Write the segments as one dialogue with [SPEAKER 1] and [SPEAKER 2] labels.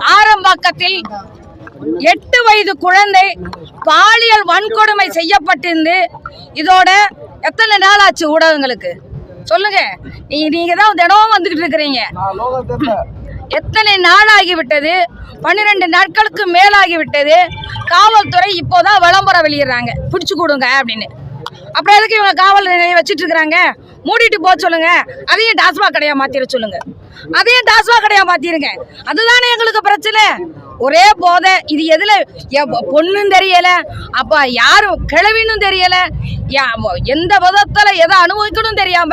[SPEAKER 1] ஆரம்பாக்கத்தில் எட்டு வயது குழந்தை பாலியல் வன்கொடுமை செய்யப்பட்டிருந்து இதோட எத்தனை நாள் ஆச்சு ஊடகங்களுக்கு? சொல்லுங்க. நீங்க நீங்க தான் தினமும் வந்துகிட்டு இருக்கிறீங்க. எத்தனை நாளாகிவிட்டது பன்னிரெண்டு நாட்களுக்கு மேலாகிவிட்டது. காவல்துறை இப்போதான் விளம்பரம் வெளியிடுறாங்க. பிடிச்சு கொடுங்க அப்படின்னு. அப்புறம் எதுக்கு இவங்க காவல் நிலையை வச்சுட்டு இருக்கிறாங்க? மூடிட்டு போக சொல்லுங்க. அதையும் டாஸ்மாக் கடையா மாத்திர சொல்லுங்க. அதையும் டாஸ்மாக் கடையா மாத்திருங்க. அதுதானே எங்களுக்கு பிரச்சனை. ஒரே போதை. இது எதுல? பொண்ணும் தெரியல. அப்ப யாரும் கிழவினும் தெரியல. எந்த விதத்துல எதை அனுபவிக்கணும் தெரியாம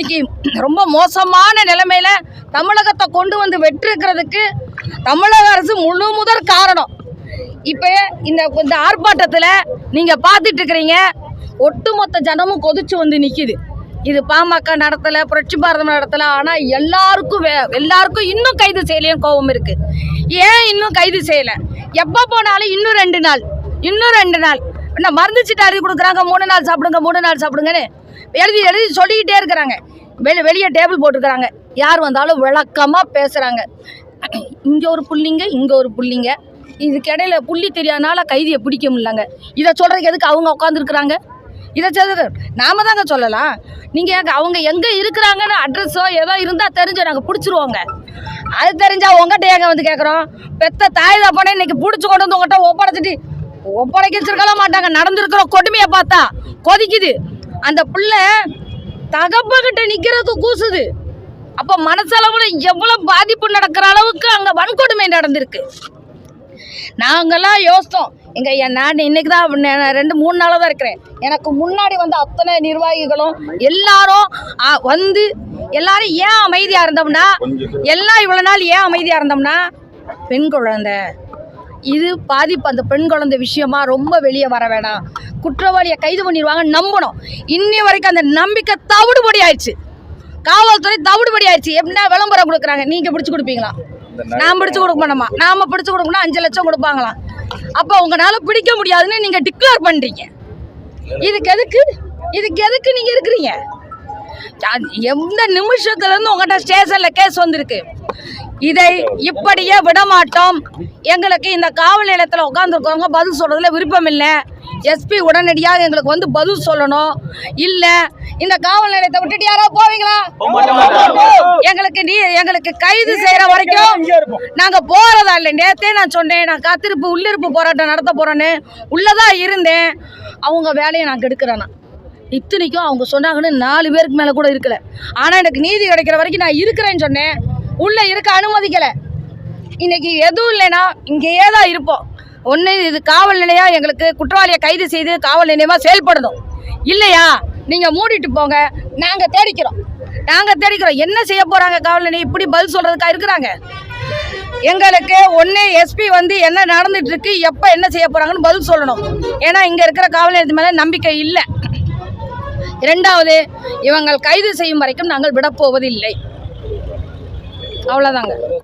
[SPEAKER 1] இன்னைக்கு ரொம்ப மோசமான நிலைமையில தமிழகத்தை கொண்டு வந்து வெற்றிருக்கிறதுக்கு தமிழக அரசு முழு முதற் காரணம். இப்போ இந்த இந்த ஆர்ப்பாட்டத்தில் நீங்கள் பார்த்துட்டு இருக்கிறீங்க. ஒட்டுமொத்த ஜனமும் கொதிச்சு வந்து நிற்கிது இது பாமக நடத்தலை புரட்சி பாரதம் நடத்தலை ஆனால் எல்லாருக்கும் வே எல்லாருக்கும் இன்னும் கைது செய்யலையும் கோபம் இருக்கு. ஏன் இன்னும் கைது செய்யலை? எப்போ போனாலும் இன்னும் ரெண்டு நாள் இன்னும் ரெண்டு நாள். என்ன மருந்து சீட்டு கொடுக்குறாங்க மூணு நாள் சாப்பிடுங்க மூணு நாள் சாப்பிடுங்கன்னு. எழுதி எழுதி சொல்லிக்கிட்டே இருக்கிறாங்க. வெளி வெளியே டேபிள் போட்டுருக்குறாங்க. யார் வந்தாலும் விளக்கமாக பேசுகிறாங்க இங்கே ஒரு புள்ளிங்க இங்கே ஒரு புள்ளிங்க. இதுக்கிடையில புள்ளி தெரியாதனால கைதியை பிடிக்க முடியலங்க. இதை சொல்கிறதுக்கு எதுக்கு அவங்க உட்காந்துருக்குறாங்க இதை சொல்லுது நாம தாங்க சொல்லலாம். நீங்கள் அவங்க எங்கே இருக்கிறாங்கன்னு அட்ரஸோ ஏதோ இருந்தால் தெரிஞ்சு நாங்கள் பிடிச்சிருவோங்க. அது தெரிஞ்சால் உங்கள்கிட்ட ஏங்க வந்து கேட்குறோம் பெத்த தாய் தப்பனே இன்னைக்கு பிடிச்சி கொண்டு வந்து உங்கள்கிட்ட ஒப்படைச்சிட்டு ஒப்படைச்சிருக்கலாம் மாட்டாங்க. நடந்திருக்கிற கொடுமையை பார்த்தா கொதிக்குது. அந்த பிள்ளை தகப்பகிட்ட நிற்கிறதுக்கு கூசுது. அப்போ மனசளவில் எவ்வளோ பாதிப்பு நடக்கிற அளவுக்கு அங்கே வன்கொடுமை நடந்திருக்கு. நாங்கள்லாம் யோசித்தோம். எங்க என் நான் இன்னைக்கு தான் ரெண்டு மூணு நாளாக தான் இருக்கிறேன். எனக்கு முன்னாடி வந்த அத்தனை நிர்வாகிகளும் எல்லாரும் வந்து எல்லாரும் ஏன் அமைதியாக இருந்தோம்னா எல்லாம் இவ்வளோ நாள் ஏன் அமைதியாக இருந்தோம்னா பெண் குழந்தை. இது பாதிப்பு அந்த பெண் குழந்தை விஷயமா ரொம்ப வெளியே வர வேணாம். குற்றவாளியை கைது பண்ணிடுவாங்க நம்பணும். இன்னி வரைக்கும் அந்த நம்பிக்கை தவிடுபடி ஆயிடுச்சு. காவல்துறை தவிடுபடி ஆயிடுச்சு. எப்படின்னா விளம்பரம் கொடுக்குறாங்க. நீங்கள் பிடிச்சி கொடுப்பீங்களா? நான் பிடிச்சு கொடுக்க மாட்டோமா நாம பிடிச்சு கொடுக்கணும் அஞ்சு லட்சம் கொடுப்பாங்களாம். அப்போ உங்களால பிடிக்க முடியாதுன்னு நீங்க டிக்ளேர் பண்றீங்க. இதுக்கு எதுக்கு? இதுக்கு எதுக்கு நீங்க இருக்கிறீங்க? எந்த நிமிஷத்துல இருந்து உங்கள்கிட்ட ஸ்டேஷன்ல கேஸ் வந்திருக்கு? இதை இப்படியே விடமாட்டோம். எங்களுக்கு இந்த காவல் நிலையத்தில் உட்காந்துருக்கவங்க பதில் சொல்கிறதுல விருப்பம் இல்லை. எஸ்பி உடனடியாக எங்களுக்கு வந்து பதில் சொல்லணும். இல்லை இந்த காவல் நிலையத்தை விட்டுட்டு யாராவது போவீங்களா? நீ எங்களுக்கு கைது செய்யற வரைக்கும் நாங்க போறதா இல்லை. நேத்தே நான் சொன்னேன் நான் காத்திருப்பு உள்ளிருப்பு போராட்டம் நடத்த போறேன்னு. உள்ளதான் இருந்தேன். அவங்க வேலையை நான் கெடுக்கிறேன்னா இத்தனைக்கும் அவங்க சொன்னாங்கன்னு நாலு பேருக்கு மேலே கூட இருக்கல. ஆனால் எனக்கு நீதி கிடைக்கிற வரைக்கும் நான் இருக்கிறேன்னு சொன்னேன். உள்ளே இருக்க அனுமதிக்கலை. இன்னைக்கு எதுவும் இல்லைன்னா இங்கேயே தான் இருப்போம். ஒன்று இது காவல் நிலையம் எங்களுக்கு குற்றவாளியை கைது செய்து காவல் நிலையமாக செயல்படணும். இல்லையா? நீங்கள் மூடிட்டு போங்க. நாங்கள் தேடிக்கிறோம். நாங்கள் தெரிவிக்கிறோம். என்ன செய்ய போகிறாங்க காவல் இப்படி பதில் சொல்கிறதுக்காக இருக்கிறாங்க? எங்களுக்கு ஒன்று எஸ்பி வந்து என்ன நடந்துட்டு இருக்கு எப்போ என்ன செய்ய போகிறாங்கன்னு பதில் சொல்லணும். ஏன்னா இங்கே இருக்கிற காவல் நிலையத்து மேலே நம்பிக்கை இல்லை. இரண்டாவது இவங்கள் கைது செய்யும் வரைக்கும் நாங்கள் விடப்போவதில்லை. அவ்வளோதாங்க